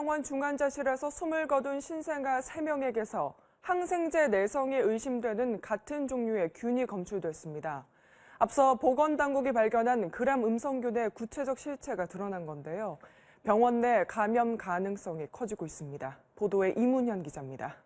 병원 중환자실에서 숨을 거둔 신생아 3명에게서 항생제 내성이 의심되는 같은 종류의 균이 검출됐습니다. 앞서 보건당국이 발견한 그람 음성균의 구체적 실체가 드러난 건데요. 병원 내 감염 가능성이 커지고 있습니다. 보도에 이문현 기자입니다.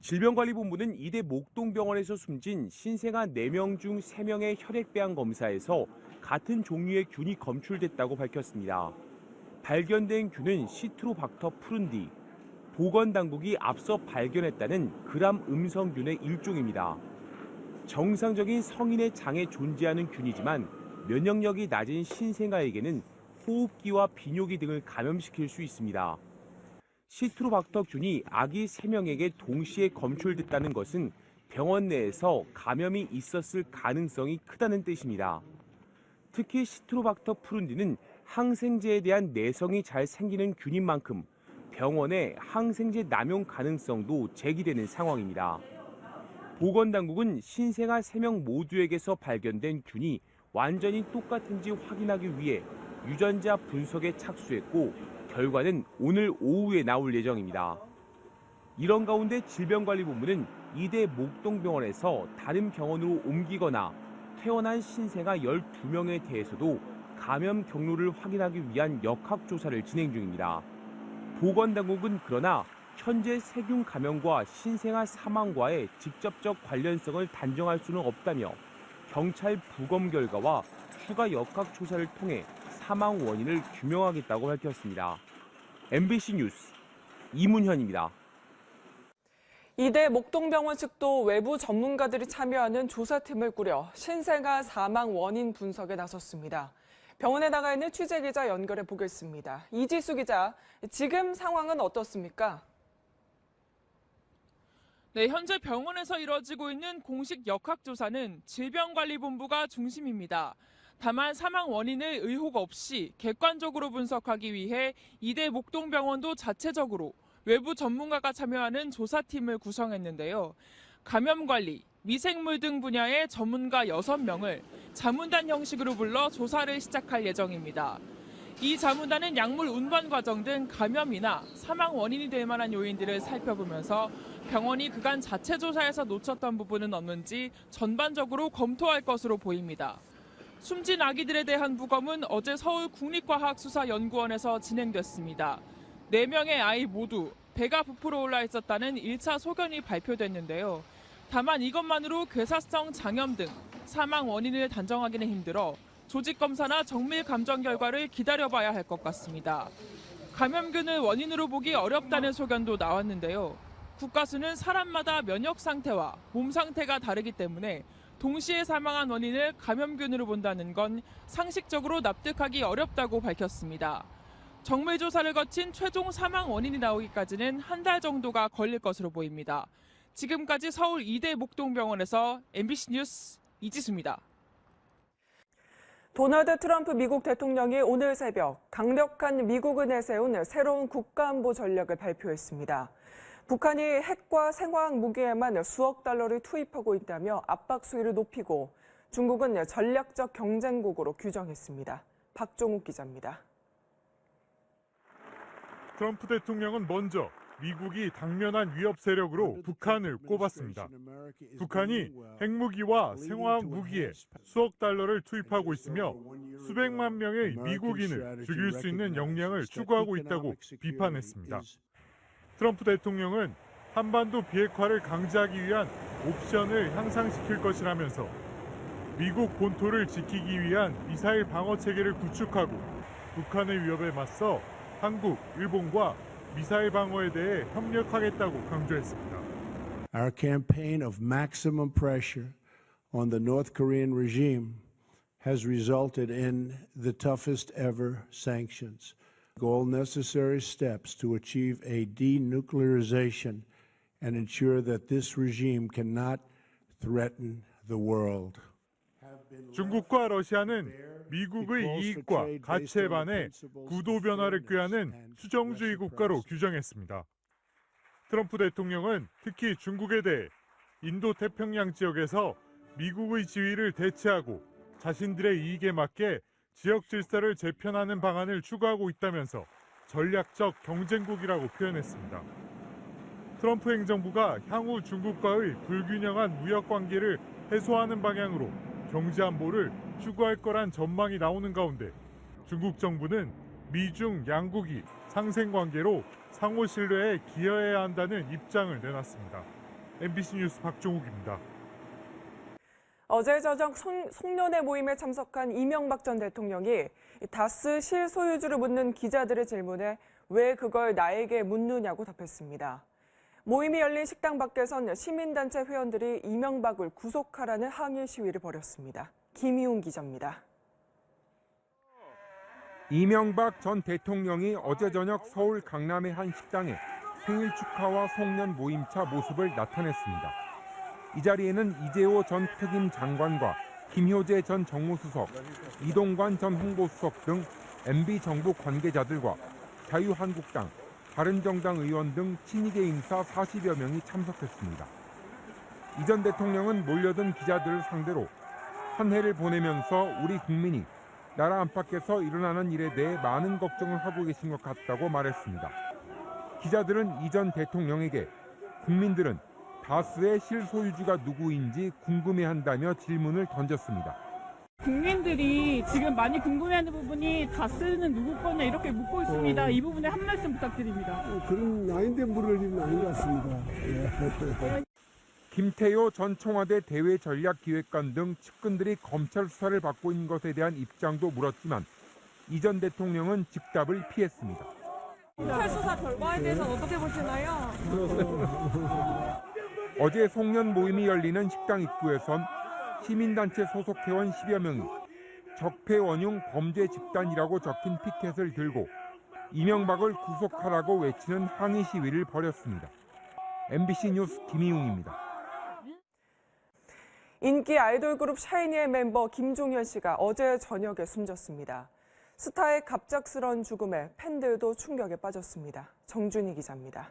질병관리본부는 이대 목동병원에서 숨진 신생아 4명 중 3명의 혈액 배양 검사에서 같은 종류의 균이 검출됐다고 밝혔습니다. 발견된 균은 시트로박터 푸른디, 보건당국이 앞서 발견했다는 그람 음성균의 일종입니다. 정상적인 성인의 장에 존재하는 균이지만 면역력이 낮은 신생아에게는 호흡기와 비뇨기 등을 감염시킬 수 있습니다. 시트로박터 균이 아기 3명에게 동시에 검출됐다는 것은 병원 내에서 감염이 있었을 가능성이 크다는 뜻입니다. 특히 시트로박터 푸른디는 항생제에 대한 내성이 잘 생기는 균인 만큼 병원의 항생제 남용 가능성도 제기되는 상황입니다. 보건당국은 신생아 3명 모두에게서 발견된 균이 완전히 똑같은지 확인하기 위해 유전자 분석에 착수했고 결과는 오늘 오후에 나올 예정입니다. 이런 가운데 질병관리본부는 이대 목동병원에서 다른 병원으로 옮기거나 퇴원한 신생아 12명에 대해서도 감염 경로를 확인하기 위한 역학조사를 진행 중입니다. 보건당국은 그러나 현재 세균 감염과 신생아 사망과의 직접적 관련성을 단정할 수는 없다며 경찰 부검 결과와 추가 역학조사를 통해 사망 원인을 규명하겠다고 밝혔습니다. MBC 뉴스 이문현입니다. 이대 목동병원 측도 외부 전문가들이 참여하는 조사팀을 꾸려 신생아 사망 원인 분석에 나섰습니다. 병원에 나가 있는 취재 기자 연결해 보겠습니다. 이지수 기자, 지금 상황은 어떻습니까? 네, 현재 병원에서 이뤄지고 있는 공식 역학조사는 질병관리본부가 중심입니다. 다만 사망 원인을 의혹 없이 객관적으로 분석하기 위해 이대 목동병원도 자체적으로 외부 전문가가 참여하는 조사팀을 구성했는데요. 감염관리, 미생물 등 분야의 전문가 6명을 자문단 형식으로 불러 조사를 시작할 예정입니다. 이 자문단은 약물 운반 과정 등 감염이나 사망 원인이 될 만한 요인들을 살펴보면서 병원이 그간 자체 조사에서 놓쳤던 부분은 없는지 전반적으로 검토할 것으로 보입니다. 숨진 아기들에 대한 부검은 어제 서울 국립과학수사연구원에서 진행됐습니다. 4명의 아이 모두 배가 부풀어 올라 있었다는 1차 소견이 발표됐는데요. 다만 이것만으로 괴사성 장염 등 사망 원인을 단정하기는 힘들어 조직 검사나 정밀 감정 결과를 기다려봐야 할 것 같습니다. 감염균을 원인으로 보기 어렵다는 소견도 나왔는데요. 국가수는 사람마다 면역 상태와 몸 상태가 다르기 때문에 동시에 사망한 원인을 감염균으로 본다는 건 상식적으로 납득하기 어렵다고 밝혔습니다. 정밀 조사를 거친 최종 사망 원인이 나오기까지는 한 달 정도가 걸릴 것으로 보입니다. 지금까지 서울 이대 목동병원에서 MBC 뉴스 이지수입니다. 도널드 트럼프 미국 대통령이 오늘 새벽 강력한 미국을 내세운 새로운 국가안보 전략을 발표했습니다. 북한이 핵과 생화학 무기에만 수억 달러를 투입하고 있다며 압박 수위를 높이고 중국은 전략적 경쟁국으로 규정했습니다. 박종욱 기자입니다. 트럼프 대통령은 먼저 미국이 당면한 위협 세력으로 북한을 꼽았습니다. 북한이 핵무기와 생화학 무기에 수억 달러를 투입하고 있으며 수백만 명의 미국인을 죽일 수 있는 역량을 추구하고 있다고 비판했습니다. 트럼프 대통령은 한반도 비핵화를 강제하기 위한 옵션을 향상시킬 것이라면서 미국 본토를 지키기 위한 미사일 방어 체계를 구축하고 북한의 위협에 맞서 한국, 일본과 미사일 방어에 대해 협력하겠다고 강조했습니다. Our campaign of maximum pressure on the North Korean regime has resulted in the toughest ever sanctions. All necessary steps to achieve a denuclearization and ensure that this regime cannot threaten the world. 중국과 러시아는 미국의 이익과 가치에 반해 구도 변화를 꾀하는 수정주의 국가로 규정했습니다. 트럼프 대통령은 특히 중국에 대해 인도 태평양 지역에서 미국의 지위를 대체하고 자신들의 이익에 맞게 지역 질서를 재편하는 방안을 추구하고 있다면서 전략적 경쟁국이라고 표현했습니다. 트럼프 행정부가 향후 중국과의 불균형한 무역 관계를 해소하는 방향으로 경제 안보를 추구할 거란 전망이 나오는 가운데 중국 정부는 미중 양국이 상생 관계로 상호 신뢰에 기여해야 한다는 입장을 내놨습니다. MBC 뉴스 박종욱입니다. 어제 저녁 송- 송년회 모임에 참석한 이명박 전 대통령이 다스 실소유주를 묻는 기자들의 질문에 왜 그걸 나에게 묻느냐고 답했습니다. 모임이 열린 식당 밖에선 시민단체 회원들이 이명박을 구속하라는 항의 시위를 벌였습니다. 김희웅 기자입니다. 이명박 전 대통령이 어제 저녁 서울 강남의 한 식당에 생일 축하와 송년 모임차 모습을 나타냈습니다. 이 자리에는 이재호 전 특임 장관과 김효재 전 정무수석, 이동관 전 홍보수석 등 MB 정부 관계자들과 자유한국당, 바른정당 의원 등 친이계 인사 40여 명이 참석했습니다. 이전 대통령은 몰려든 기자들을 상대로 한 해를 보내면서 우리 국민이 나라 안팎에서 일어나는 일에 대해 많은 걱정을 하고 계신 것 같다고 말했습니다. 기자들은 이전 대통령에게 국민들은 다스의 실소유주가 누구인지 궁금해한다며 질문을 던졌습니다. 국민들이 지금 많이 궁금해하는 부분이 다스는 누구 거냐 이렇게 묻고 있습니다. 이 부분에 한 말씀 부탁드립니다. 그런 아닌데 물을 일은 아닌 것 같습니다. 예. 김태효 전 청와대 대외전략기획관 등 측근들이 검찰 수사를 받고 있는 것에 대한 입장도 물었지만 이 전 대통령은 즉답을 피했습니다. 수사 결과에 대해서는 어떻게 보시나요? 어제 송년 모임이 열리는 식당 입구에선 시민단체 소속 회원 10여 명이 적폐 원흉 범죄 집단이라고 적힌 피켓을 들고 이명박을 구속하라고 외치는 항의 시위를 벌였습니다. MBC 뉴스 김희웅입니다. 인기 아이돌 그룹 샤이니의 멤버 김종현 씨가 어제 저녁에 숨졌습니다. 스타의 갑작스런 죽음에 팬들도 충격에 빠졌습니다. 정준희 기자입니다.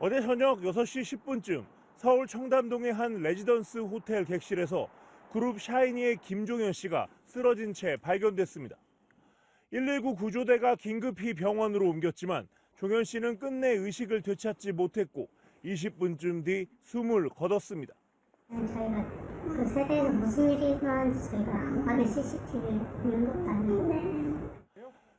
어제 저녁 6시 10분쯤 서울 청담동의 한 레지던스 호텔 객실에서 그룹 샤이니의 김종현 씨가 쓰러진 채 발견됐습니다. 119 구조대가 긴급히 병원으로 옮겼지만 종현 씨는 끝내 의식을 되찾지 못했고 20분쯤 뒤 숨을 거뒀습니다. 저희가 그 세대에서 무슨 일이 일어났는지 저희가 안방에 CCTV 있는 것도 아니고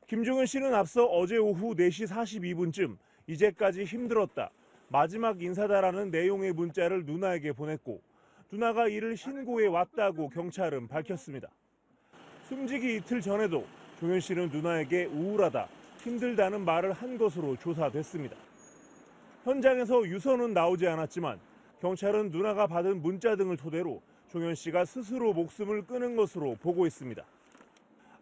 김종현 씨는 앞서 어제 오후 4시 42분쯤 이제까지 힘들었다. 마지막 인사다라는 내용의 문자를 누나에게 보냈고 누나가 이를 신고해 왔다고 경찰은 밝혔습니다. 숨지기 이틀 전에도 종현 씨는 누나에게 우울하다, 힘들다는 말을 한 것으로 조사됐습니다. 현장에서 유서는 나오지 않았지만 경찰은 누나가 받은 문자 등을 토대로 종현 씨가 스스로 목숨을 끊은 것으로 보고 있습니다.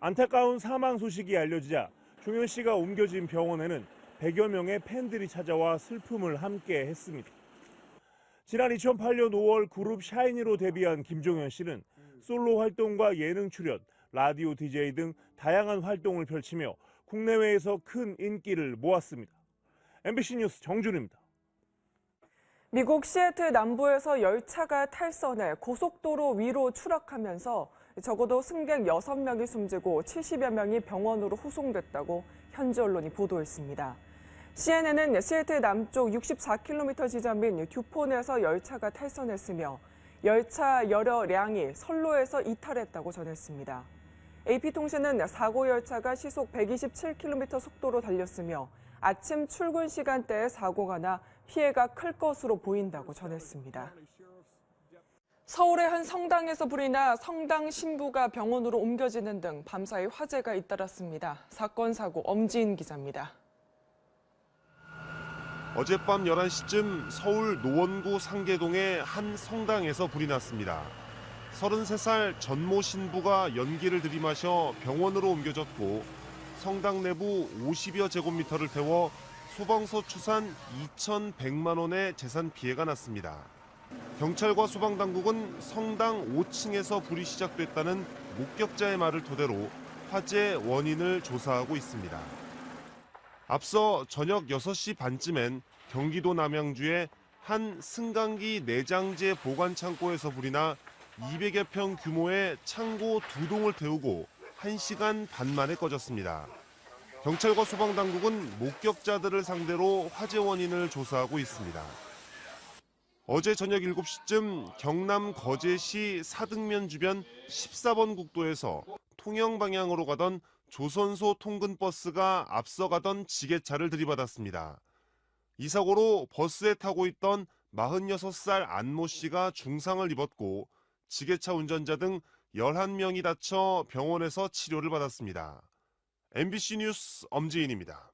안타까운 사망 소식이 알려지자 종현 씨가 옮겨진 병원에는 100여 명의 팬들이 찾아와 슬픔을 함께 했습니다. 지난 2008년 5월 그룹 샤이니로 데뷔한 김종현 씨는 솔로 활동과 예능 출연, 라디오 DJ 등 다양한 활동을 펼치며 국내외에서 큰 인기를 모았습니다. MBC 뉴스 정준입니다. 미국 시애틀 남부에서 열차가 탈선해 고속도로 위로 추락하면서 적어도 승객 6명이 숨지고 70여 명이 병원으로 후송됐다고 현지 언론이 보도했습니다. CNN은 시애틀 남쪽 64km 지점 인 듀폰에서 열차가 탈선했으며 열차 여러 량이 선로에서 이탈했다고 전했습니다. AP통신은 사고 열차가 시속 127km 속도로 달렸으며 아침 출근 시간대에 사고가 나 피해가 클 것으로 보인다고 전했습니다. 서울의 한 성당에서 불이 나 성당 신부가 병원으로 옮겨지는 등 밤사이 화재가 잇따랐습니다. 사건 사고 엄지인 기자입니다. 어젯밤 11시쯤 서울 노원구 상계동의 한 성당에서 불이 났습니다. 33살 전모 신부가 연기를 들이마셔 병원으로 옮겨졌고 성당 내부 50여 제곱미터를 태워 소방서 추산 2,100만 원의 재산 피해가 났습니다. 경찰과 소방당국은 성당 5층에서 불이 시작됐다는 목격자의 말을 토대로 화재 원인을 조사하고 있습니다. 앞서 저녁 6시 반쯤엔 경기도 남양주의 한 승강기 내장재 보관 창고에서 불이 나 200여 평 규모의 창고 두 동을 태우고 1시간 반 만에 꺼졌습니다. 경찰과 소방당국은 목격자들을 상대로 화재 원인을 조사하고 있습니다. 어제 저녁 7시쯤 경남 거제시 사등면 주변 14번 국도에서 통영 방향으로 가던 조선소 통근 버스가 앞서가던 지게차를 들이받았습니다. 이 사고로 버스에 타고 있던 46살 안모 씨가 중상을 입었고 지게차 운전자 등 11명이 다쳐 병원에서 치료를 받았습니다. MBC 뉴스 엄지인입니다.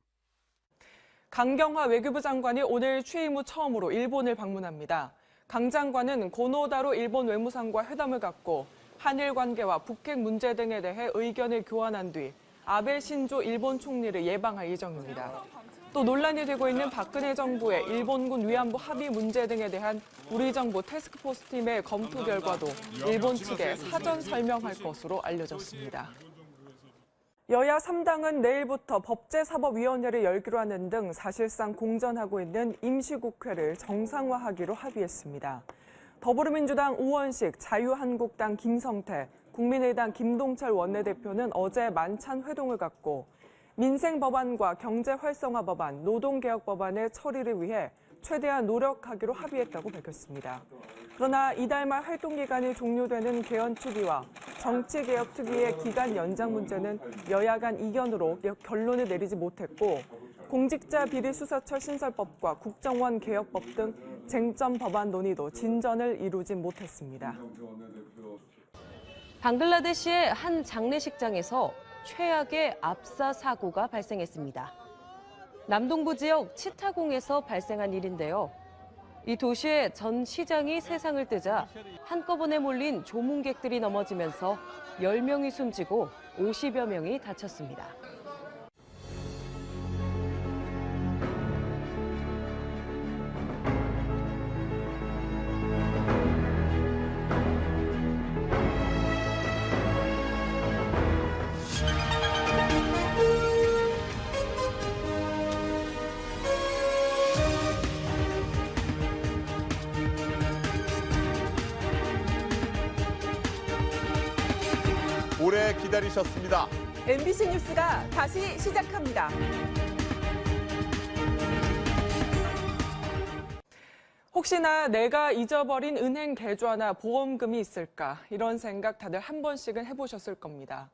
강경화 외교부 장관이 오늘 취임 후 처음으로 일본을 방문합니다. 강 장관은 고노다로 일본 외무상과 회담을 갖고 한일 관계와 북핵 문제 등에 대해 의견을 교환한 뒤 아베 신조 일본 총리를 예방할 예정입니다. 또 논란이 되고 있는 박근혜 정부의 일본군 위안부 합의 문제 등에 대한 우리 정부 태스크포스 팀의 검토 결과도 일본 측에 사전 설명할 것으로 알려졌습니다. 여야 3당은 내일부터 법제사법위원회를 열기로 하는 등 사실상 공전하고 있는 임시국회를 정상화하기로 합의했습니다. 더불어민주당 우원식, 자유한국당 김성태, 국민의당 김동철 원내대표는 어제 만찬 회동을 갖고 민생 법안과 경제 활성화 법안, 노동개혁 법안의 처리를 위해 최대한 노력하기로 합의했다고 밝혔습니다. 그러나 이달 말 활동 기간이 종료되는 개헌 특위와 정치 개혁 특위의 기간 연장 문제는 여야 간 이견으로 결론을 내리지 못했고 공직자 비리 수사처 신설법과 국정원 개혁법 등 쟁점 법안 논의도 진전을 이루진 못했습니다. 방글라데시의 한 장례식장에서 최악의 압사 사고가 발생했습니다. 남동부 지역 치타공에서 발생한 일인데요. 이 도시의 전 시장이 세상을 뜨자 한꺼번에 몰린 조문객들이 넘어지면서 10명이 숨지고 50여 명이 다쳤습니다. 기다리셨습니다. MBC 뉴스가 다시 시작합니다. 혹시나 내가 잊어버린 은행 계좌나 보험금이 있을까 이런 생각 다들 한 번씩은 해보셨을 겁니다.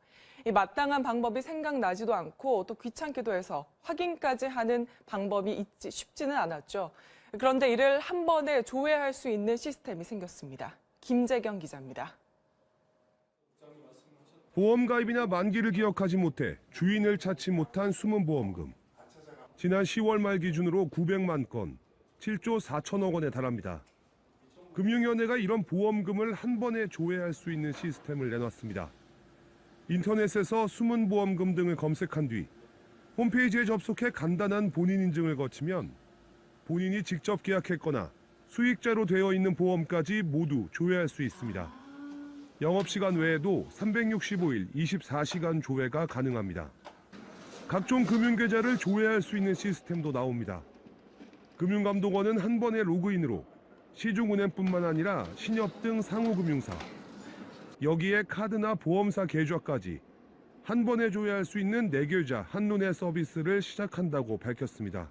이 마땅한 방법이 생각나지도 않고 또 귀찮기도 해서 확인까지 하는 방법이 있지 쉽지는 않았죠. 그런데 이를 한 번에 조회할 수 있는 시스템이 생겼습니다. 김재경 기자입니다. 보험 가입이나 만기를 기억하지 못해 주인을 찾지 못한 숨은 보험금. 지난 10월 말 기준으로 900만 건, 7조 4천억 원에 달합니다. 금융위원회가 이런 보험금을 한 번에 조회할 수 있는 시스템을 내놨습니다. 인터넷에서 숨은 보험금 등을 검색한 뒤 홈페이지에 접속해 간단한 본인 인증을 거치면 본인이 직접 계약했거나 수익자로 되어 있는 보험까지 모두 조회할 수 있습니다. 영업시간 외에도 365일 24시간 조회가 가능합니다. 각종 금융계좌를 조회할 수 있는 시스템도 나옵니다. 금융감독원은 한 번의 로그인으로 시중은행뿐만 아니라 신협 등 상호금융사, 여기에 카드나 보험사 계좌까지 한 번에 조회할 수 있는 내계좌 한눈에 서비스를 시작한다고 밝혔습니다.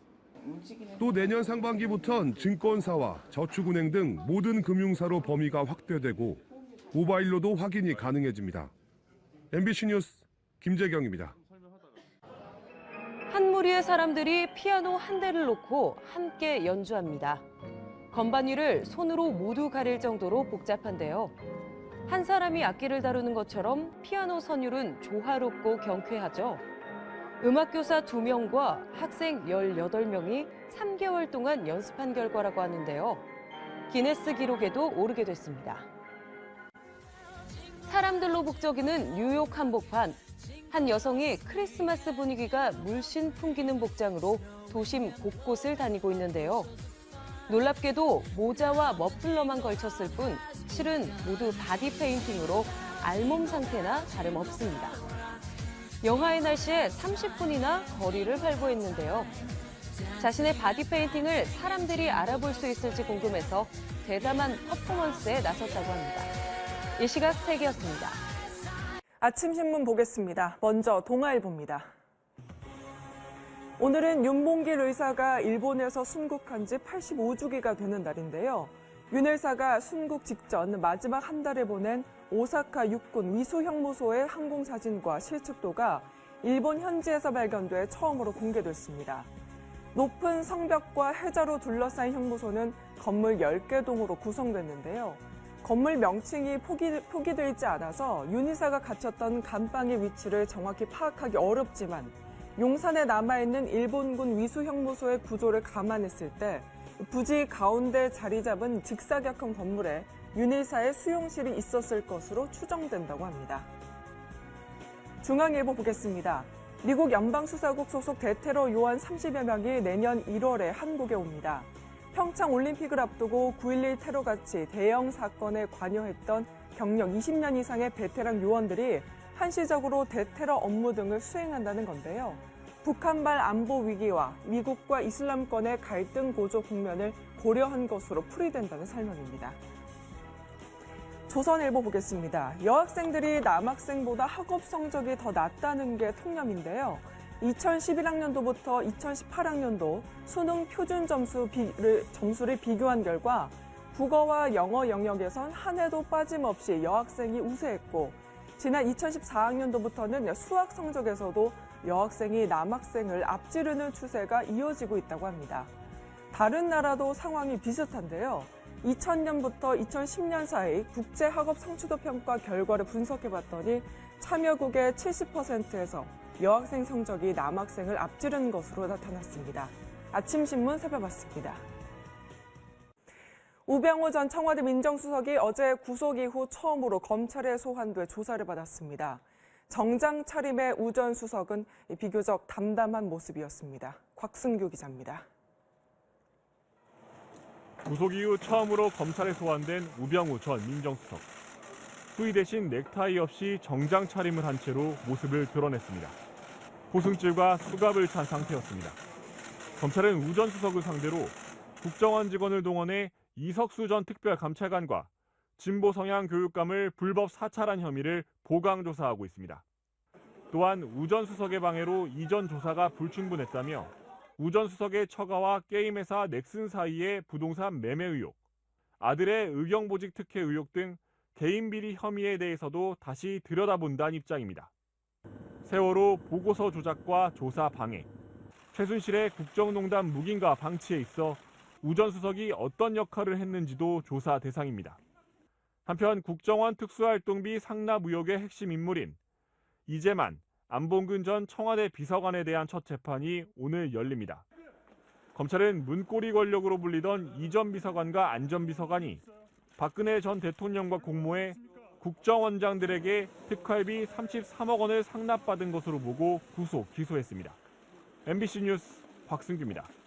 또 내년 상반기부턴 증권사와 저축은행 등 모든 금융사로 범위가 확대되고 모바일로도 확인이 가능해집니다. MBC 뉴스 김재경입니다. 한 무리의 사람들이 피아노 한 대를 놓고 함께 연주합니다. 건반 위를 손으로 모두 가릴 정도로 복잡한데요. 한 사람이 악기를 다루는 것처럼 피아노 선율은 조화롭고 경쾌하죠. 음악교사 2명과 학생 18명이 3개월 동안 연습한 결과라고 하는데요. 기네스 기록에도 오르게 됐습니다. 사람들로 북적이는 뉴욕 한복판. 한 여성이 크리스마스 분위기가 물씬 풍기는 복장으로 도심 곳곳을 다니고 있는데요. 놀랍게도 모자와 머플러만 걸쳤을 뿐 실은 모두 바디 페인팅으로 알몸 상태나 다름없습니다. 영하의 날씨에 30분이나 거리를 활보했는데요. 자신의 바디 페인팅을 사람들이 알아볼 수 있을지 궁금해서 대담한 퍼포먼스에 나섰다고 합니다. 이 시각 세계였습니다. 아침 신문 보겠습니다. 먼저 동아일보입니다. 오늘은 윤봉길 의사가 일본에서 순국한 지 85주기가 되는 날인데요. 윤 의사가 순국 직전 마지막 한 달에 보낸 오사카 육군 위수형무소의 항공 사진과 실측도가 일본 현지에서 발견돼 처음으로 공개됐습니다. 높은 성벽과 해자로 둘러싸인 형무소는 건물 10개 동으로 구성됐는데요. 건물 명칭이 포기, 포기돼 있지 않아서 윤 의사가 갇혔던 감방의 위치를 정확히 파악하기 어렵지만 용산에 남아있는 일본군 위수형무소의 구조를 감안했을 때 부지 가운데 자리 잡은 직사각형 건물에 윤 의사의 수용실이 있었을 것으로 추정된다고 합니다. 중앙일보 보겠습니다. 미국 연방수사국 소속 대테러 요원 30여 명이 내년 1월에 한국에 옵니다. 평창 올림픽을 앞두고 9.11 테러같이 대형 사건에 관여했던 경력 20년 이상의 베테랑 요원들이 한시적으로 대테러 업무 등을 수행한다는 건데요. 북한발 안보 위기와 미국과 이슬람권의 갈등 고조 국면을 고려한 것으로 풀이된다는 설명입니다. 조선일보 보겠습니다. 여학생들이 남학생보다 학업 성적이 더 낮다는 게 통념인데요. 2011학년도부터 2018학년도 수능 표준 점수를, 점수를 비교한 결과 국어와 영어 영역에선 한 해도 빠짐없이 여학생이 우세했고 지난 2014학년도부터는 수학 성적에서도 여학생이 남학생을 앞지르는 추세가 이어지고 있다고 합니다. 다른 나라도 상황이 비슷한데요. 2000년부터 2010년 사이 국제학업 성취도 평가 결과를 분석해 봤더니 참여국의 70%에서 여학생 성적이 남학생을 앞지르는 것으로 나타났습니다. 아침 신문 살펴봤습니다. 우병우 전 청와대 민정수석이 어제 구속 이후 처음으로 검찰에 소환돼 조사를 받았습니다. 정장 차림의 우 전 수석은 비교적 담담한 모습이었습니다. 곽승규 기자입니다. 구속 이후 처음으로 검찰에 소환된 우병우 전 민정수석. 수의 대신 넥타이 없이 정장 차림을 한 채로 모습을 드러냈습니다. 호승줄과 수갑을 찬 상태였습니다. 검찰은 우전 수석을 상대로 국정원 직원을 동원해 이석수 전 특별감찰관과 진보 성향 교육감을 불법 사찰한 혐의를 보강 조사하고 있습니다. 또한 우전 수석의 방해로 이전 조사가 불충분했다며 우전 수석의 처가와 게임회사 넥슨 사이의 부동산 매매 의혹, 아들의 의경보직 특혜 의혹 등 개인 비리 혐의에 대해서도 다시 들여다본다는 입장입니다. 세월호 보고서 조작과 조사 방해, 최순실의 국정농단 묵인과 방치에 있어 우 전 수석이 어떤 역할을 했는지도 조사 대상입니다. 한편 국정원 특수활동비 상납 의혹의 핵심 인물인 이재만, 안봉근 전 청와대 비서관에 대한 첫 재판이 오늘 열립니다. 검찰은 문고리 권력으로 불리던 이 전 비서관과 안 전 비서관이 박근혜 전 대통령과 공모해 국정원장들에게 특활비 33억 원을 상납받은 것으로 보고 구속, 기소했습니다. MBC 뉴스 박승규입니다.